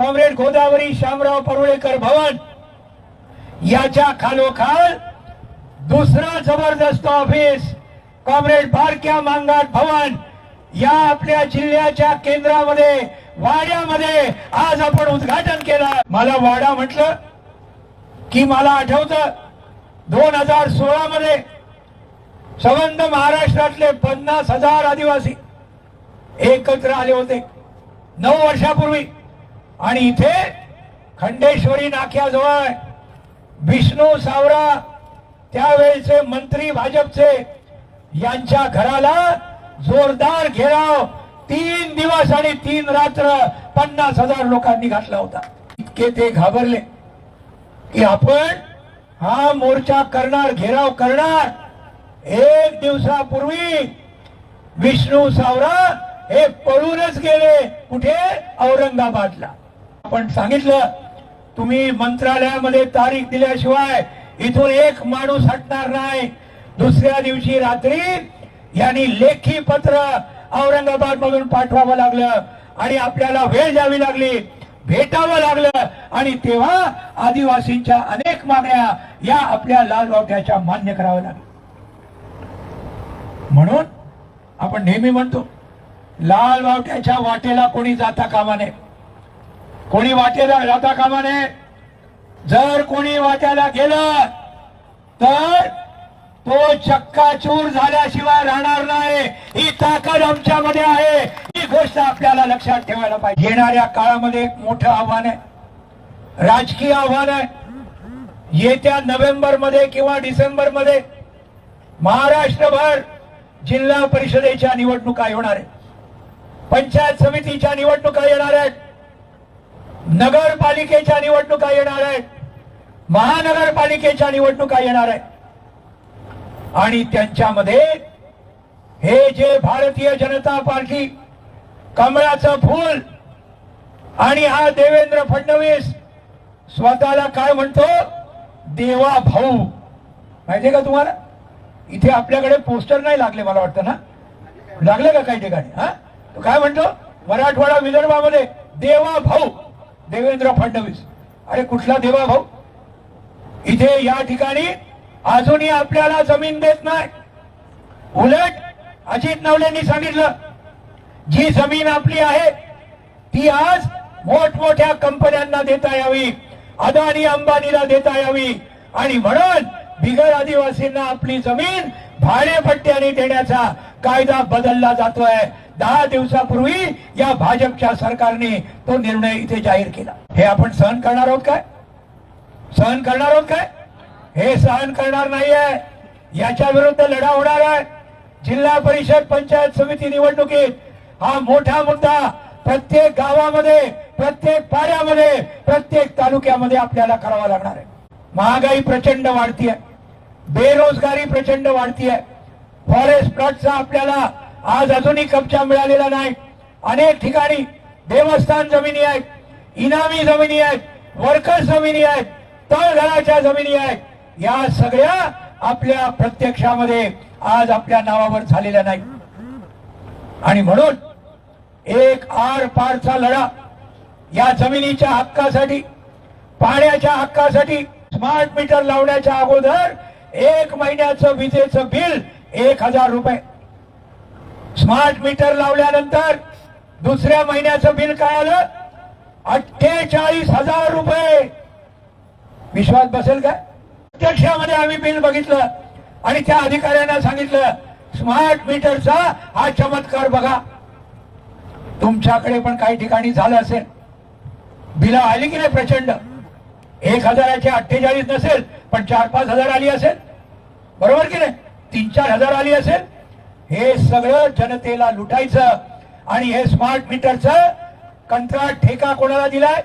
Comrade Godavari Shamrao Parulekar भवन याच्या खालोखाल दुसरा जबरदस्त ऑफिस कॉम्रेड बारक्या मांगाट भवन या आपल्या जिल्ह्याच्या केंद्रामध्ये वाड्यामध्ये आज आपण उद्घाटन केलं. मला वाडा म्हटलं की मला आठवतं दोन हजार सोळा मध्ये संबंध महाराष्ट्रातले पन्नास हजार आदिवासी एकत्र आले होते. नऊ वर्षापूर्वी आणि इथे खंडेश्वरी नाक्याजवळ विष्णू सावरा त्यावेळेचे मंत्री भाजपचे यांच्या घराला जोरदार घेराव तीन दिवस आणि तीन रात्र पन्नास हजार लोकांनी घातला होता. इतके ते घाबरले की आपण हा मोर्चा करणार घेराव करणार एक दिवसापूर्वी विष्णू सावरा हे पळूनच गेले कुठे? औरंगाबादला. आपण सांगितलं तुम्ही मंत्रालयामध्ये तारीख दिल्याशिवाय इथून एक माणूस हटणार नाही. दुसऱ्या दिवशी रात्री यांनी लेखी पत्र औरंगाबाद मधून पाठवावं लागलं आणि आपल्याला वेळ द्यावी लागली भेटावं लागलं. आणि तेव्हा आदिवासींच्या अनेक मागण्या या आपल्या लालबावट्याच्या मान्य कराव्या लागल्या. म्हणून आपण नेहमी म्हणतो लाल बावट्याच्या वाटेला कोणी जाता कामा नये. कोणी वाटेला जाता कामा नये. जर कोणी वाट्याला गेलं तर तो चक्काचूर झाल्याशिवाय राहणार नाही. ही ताकद आमच्यामध्ये आहे. ही गोष्ट आपल्याला लक्षात ठेवायला पाहिजे. येणाऱ्या काळामध्ये एक मोठं आव्हान आहे. राजकीय आव्हान आहे. येत्या नोव्हेंबरमध्ये किंवा डिसेंबरमध्ये महाराष्ट्रभर जिल्हा परिषदेच्या निवडणुका होणार आहेत. पंचायत समितीच्या निवडणुका येणार आहेत. नगरपालिकेच्या निवडणुका येणार आहेत. महानगरपालिकेच्या निवडणुका येणार आहेत. आणि त्यांच्यामध्ये हे जे भारतीय जनता पार्टी कमळाचं फूल आणि हा देवेंद्र फडणवीस स्वतःला काय म्हणतो? देवा भाऊ. माहितीये का तुम्हाला? इथे आपल्याकडे पोस्टर नाही लागले मला वाटतं ना? लागले का काही ठिकाणी? हा? तो काय म्हणतो? मराठवाडा विदर्भामध्ये देवा भाऊ. देवेंद्र फडणवीस. अरे कुठला देवा भाऊ? इथे या ठिकाणी अजूनही आपल्याला जमीन देत नाही. उलट अजित नवलेंनी सांगितलं जी जमीन आपली आहे ती आज मोठमोठ्या कंपन्यांना देता यावी अदानी अंबानीला देता यावी आणि म्हणून बिगर आदिवासींना आपली जमीन भाडेपट्ट्याने देण्याचा कायदा बदलला जातोय. दहा दिवसापूर्वी या भाजपच्या सरकारने तो निर्णय इथे जाहीर केला. हे आपण सहन करणार आहोत काय? सहन करणार आहोत काय? हे सहन करणार नाहीये. याच्या विरुद्ध लढा होणार आहे. जिल्हा परिषद पंचायत समिती निवडणुकीत हा मोठा मुद्दा प्रत्येक गावामध्ये प्रत्येक पाड्यामध्ये प्रत्येक तालुक्यामध्ये आपल्याला करावा लागणार आहे. महागाई प्रचंड वाढतीये. बेरोजगारी प्रचंड वर्षीय फॉरेस्ट प्लॉटचा आपल्याला आज अजूनही कब्जा मिळालेला नाही. अनेक ठिकाणी देवस्थान जमिनी आहेत इनामी जमिनी आहेत वर्कर्स जमिनी आहेत तळघराच्या जमिनी आहेत. या सगळ्या आपल्या प्रत्यक्षामध्ये आज आपल्या नावावर झालेल्या नाही आणि म्हणून एक आर पारचा लढा या जमिनीच्या हक्कासाठी पाण्याच्या हक्कासाठी स्मार्ट मीटर लावण्याच्या अगोदर एक महिन्याचं विजेचं बिल एक हजार रुपये. स्मार्ट मीटर लावल्यानंतर दुसऱ्या महिन्याचं बिल काय आलं? अठ्ठेचाळीस हजार रुपये. विश्वास बसेल का? प्रत्यक्षामध्ये आम्ही बिल बघितलं आणि त्या अधिकाऱ्यांना सांगितलं स्मार्ट मीटरचा हा चमत्कार बघा. तुमच्याकडे पण काही ठिकाणी झालं असेल. बिलं आली की नाही प्रचंड? एक हजाराची अठ्ठेचाळीस नसेल पण चार पाच हजार आली असेल. बरोबर की नाही? तीन चार हजार आली असेल. हे सगळं जनतेला लुटायचं आणि हे स्मार्ट मीटरचं कंत्राट ठेका कोणाला दिलाय?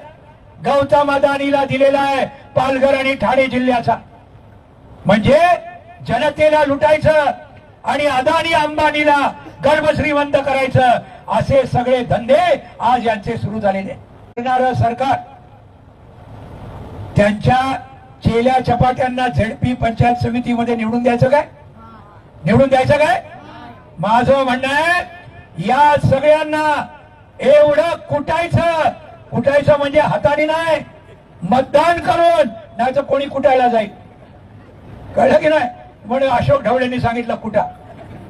गौतम अदानीला दिलेला आहे पालघर आणि ठाणे जिल्ह्याचा. म्हणजे जनतेला लुटायचं आणि अदानी अंबानीला गर्भश्रीमंत करायचं असे सगळे धंदे आज यांचे सुरू झालेले करणारं सरकार त्यांच्या चेल्या चपाट्यांना झेडपी पंचायत समितीमध्ये निवडून द्यायचं काय? निवडून द्यायचं काय? माझं म्हणणं आहे या सगळ्यांना एवढं कुटायचं. कुटायचं म्हणजे हाताने नाही मतदान करून नाही तर कोणी कुटायला जाईल. कळलं की नाही? म्हणून अशोक ढवळेंनी सांगितलं कुठा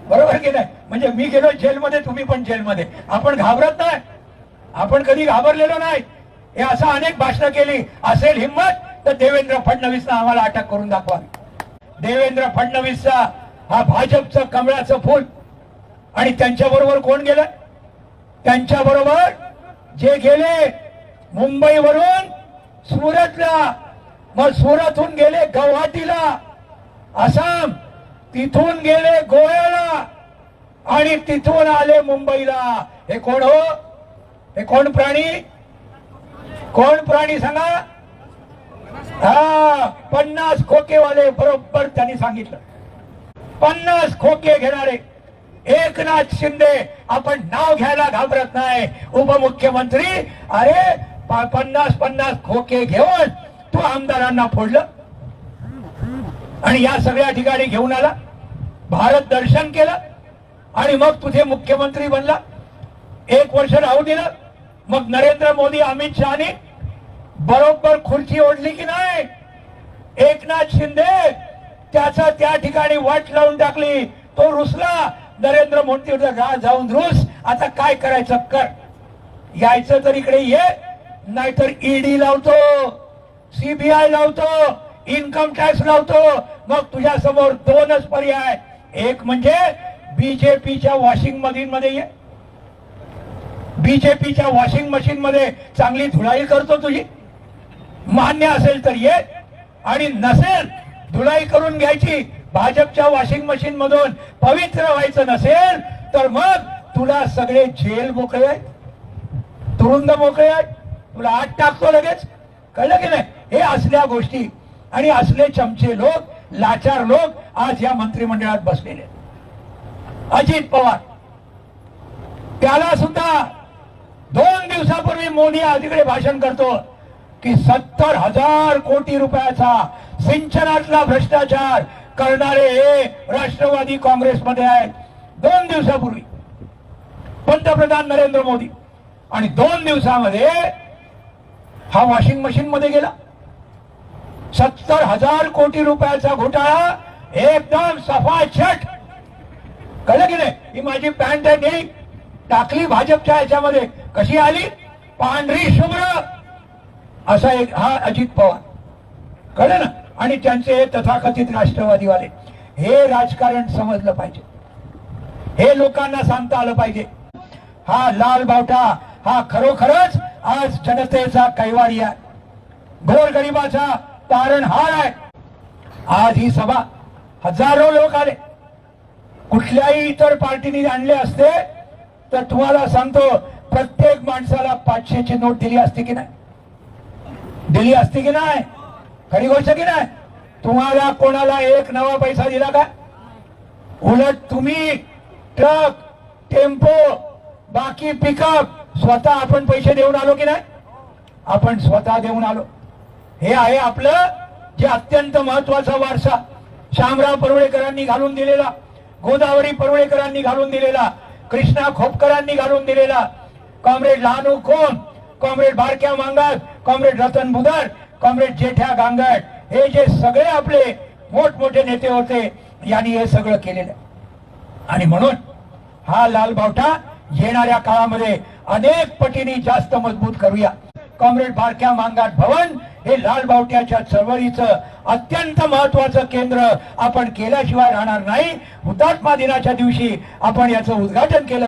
बरोबर की नाही? म्हणजे मी गेलो जेलमध्ये तुम्ही पण जेलमध्ये. आपण घाबरत नाही. आपण कधी घाबरलेलो नाही. हे असं अनेक भाषणं केली. असेल हिंमत तर देवेंद्र फडणवीसनं आम्हाला अटक करून दाखवा. देवेंद्र फडणवीसचा हा भाजपचं कमळाचं फूल आणि त्यांच्या बरोबर कोण गेलं? त्यांच्या बरोबर जे गेले मुंबईवरून सुरतला. मग सुरतहून गेले गुवाहाटीला. आसाम. तिथून गेले गोव्याला. आणि तिथून आले मुंबईला. हे कोण हो? हे कोण प्राणी? कोण प्राणी सांगा? हा पन्नास खोकेवाले बरोबर त्यांनी सांगितलं. पन्नास खोके घेणारे. एकनाथ शिंदे आपण नाव घ्यायला घाबरत नाही. उपमुख्यमंत्री अरे पन्नास पन्नास खोके घेऊन तू आमदारांना फोडलं? आणि या सगळ्या ठिकाणी घेऊन आला? भारत दर्शन केलं? आणि मग तुझे मुख्यमंत्री बनला? एक वर्ष राहू दिलं? मग नरेंद्र मोदी अमित शहानी बरोबर खुर्ची ओढली की नाही? एकनाथ शिंदे त्याचा त्या ठिकाणी वाट लावून टाकली. तो रुसला. नरेंद्र मोदी होता, जाऊन रुस आता काय करायचं कर. यायचं तर इकडे ये नाहीतर ईडी लावतो सीबीआय लावतो इन्कम टॅक्स लावतो. मग तुझ्या समोर दोनच पर्याय. एक म्हणजे बीजेपीच्या वॉशिंग मशीन मध्ये ये. बीजेपीच्या वॉशिंग मशीन मध्ये चांगली धुलाई करतो तुझी. मान्य असेल तर ये. आणि नसेल धुलाई करून घ्यायची भाजपच्या वॉशिंग मशीन मधून पवित्र व्हायचं नसेल तर मग तुला सगळे जेल मोकळे आहेत. तुरुंग मोकळे आहेत. तुला आत टाकतो लगेच. कळलं की नाही? हे असल्या गोष्टी. आणि असले चमचे लोक लाचार लोक आज या मंत्रिमंडळात बसलेले अजित पवार. त्याला सुद्धा दोन दिवसापूर्वी मोदी अलीकडे भाषण करतो की सत्तर हजार कोटी रुपयाचा सिंचनातला भ्रष्टाचार करणारे हे राष्ट्रवादी काँग्रेसमध्ये आहेत. दोन दिवसापूर्वी पंतप्रधान नरेंद्र मोदी आणि दोन दिवसामध्ये हा वॉशिंग मशीन मध्ये गेला. सत्तर हजार कोटी रुपयाचा घोटाळा एकदम सफा छट. कळलं की नाही? ही माझी पॅन्ट आहे निळी टाकली भाजपच्या याच्यामध्ये कशी आली? पांढरी शुभ्र. असा एक हा अजित पवार. कळलं ना? आणि त्यांचे तथाकथित तथाकथित राष्ट्रवादीवाले हे राजकारण समजलं पाहिजे. हे लोकांना सांगता आलं पाहिजे. हा लाल बावटा हा खरोखरच आज जनतेचा कैवारी आहे. गोरगरिबाचा तारणहार आहे. आज ही सभा हजारो लोक आले. कुठल्याही इतर पार्टीने आणले असते तर तुम्हाला सांगतो प्रत्येक माणसाला पाचशेची नोट दिली असती की नाही? दिली असती की नाही? खरी गोष्ट की नाही? तुम्हाला कोणाला एक नवा पैसा दिला का? उलट तुम्ही ट्रक टेम्पो बाकी पिकअप स्वतः आपण पैसे देऊन आलो की नाही? आपण स्वतः देऊन आलो. हे आहे आपलं जे अत्यंत महत्त्वाचा वारसा. शामराव परुळेकरांनी घालून दिलेला गोदावरी परुळेकरांनी घालून दिलेला कृष्णा खोपकरांनी घालून दिलेला comrade Lahanu Khom comrade Barkya Mangal comrade Ratan Budhar comrade Jethya Gangat हे जे सगळे आपले मोठमोठे नेते होते यांनी हे सगळं केलेलं आहे. आणि म्हणून हा लाल बावटा येणाऱ्या काळामध्ये अनेक पटीने जास्त मजबूत करूया. कॉम्रेड बारक्या मांगाट भवन हे लाल बावट्याच्या चळवळीचं अत्यंत महत्वाचं केंद्र आपण केल्याशिवाय राहणार नाही. हुतात्मा दिनाच्या दिवशी आपण याचं उद्घाटन केलं.